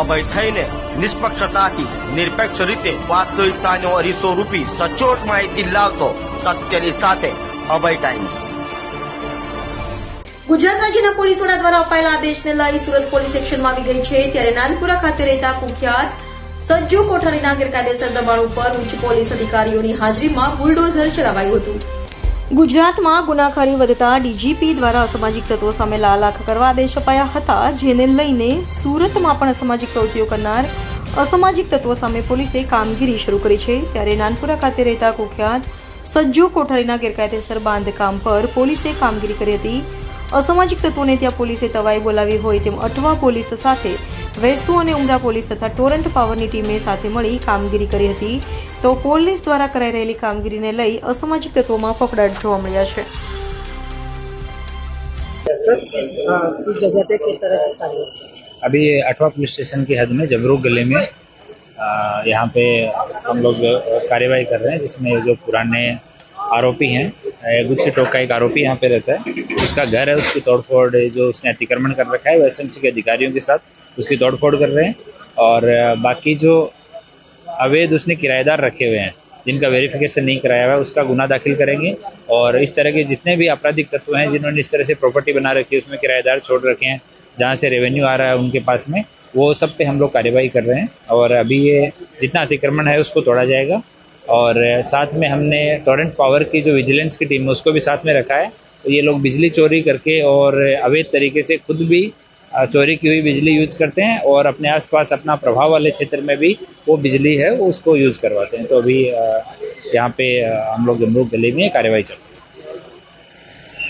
અભય થઈને નિષ્પક્ષતાથી નિરપેક્ષ રીતે વાસ્તવિકતાનો અરીસો રૂપી સચોટ માહિતી લાવતો સત્યની સાથે અભય ટાઈમ્સ ગુજરાત રાજ્યના પોલીસ વડા દ્વારા અપાયેલા આદેશને લઈ સુરત પોલીસ એક્શનમાં આવી ગઈ છે ત્યારે નાનપુરા ખાતે રહેતા કુખ્યાત સજ્જુ કોઠારીના ગેરકાયદેસર દબાણ ઉપર ઉચ્ચ પોલીસ અધિકારીઓની હાજરીમાં બુલડોઝર ચલાવાયું હતું ગુજરાતમાં ગુનાખોરી વધતા ડીજીપી દ્વારા અસામાજિક તત્વો સામે લાલ આંખ કરવા આદેશ અપાયા હતા જેને લઈને સુરતમાં પણ અસામાજિક પ્રવૃત્તિઓ કરનાર અસામાજિક તત્વો સામે પોલીસે કામગીરી શરૂ કરી છે ત્યારે નાનપુરા ખાતે રહેતા કુખ્યાત સજ્જો કોઠારીના ગેરકાયદેસર બાંધકામ પર પોલીસે કામગીરી કરી હતી असामाजिक तत्वों ने त्या पुलिस से तवाई बोलાવી હોય તેમઠવા पुलिस સાથે વેસતું અને ઉમરા પોલીસ તથા ટोरेंट પાવરની ટીમે સાથે મળી કામગીરી કરી હતી તો પોલીસ દ્વારા કરી રહેલી કામગીરીને લઈ асоमाजिक तत्वोंમાં પકડડ જોવા મળ્યા છે. આ સુધી જયા દે કે સરહદ પર હવે આઠવા પોલીસ સ્ટેશનની હદમાં જગરો ગллеમાં આયા પે ہم لوگ કાર્યવાહી કર રહે છે જિસમે જો પુરાને આરોપી હે गुच्छी टोक का एक आरोपी यहाँ पे रहता है उसका घर है उसकी तोड़फोड़ जो उसने अतिक्रमण कर रखा है वो एस के अधिकारियों के साथ उसकी तोड़फोड़ कर रहे हैं और बाकी जो अवैध उसने किराएदार रखे हुए हैं जिनका वेरिफिकेशन नहीं कराया हुआ है उसका गुना दाखिल करेंगे और इस तरह के जितने भी आपराधिक तत्व हैं जिन्होंने इस तरह से प्रॉपर्टी बना रखी है उसमें किराएदार छोड़ रखे हैं जहाँ से रेवेन्यू आ रहा है उनके पास में वो सब पे हम लोग कार्यवाही कर रहे हैं और अभी ये जितना अतिक्रमण है उसको तोड़ा जाएगा और साथ में हमने टोरेंट पावर की जो विजिलेंस की टीम है उसको भी साथ में रखा है तो ये लोग बिजली चोरी करके और अवैध तरीके से खुद भी चोरी की हुई बिजली यूज करते हैं और अपने आसपास अपना प्रभाव वाले क्षेत्र में भी वो बिजली है उसको यूज करवाते हैं तो अभी यहाँ पे हम लोग जमरूक गली में कार्रवाई चल है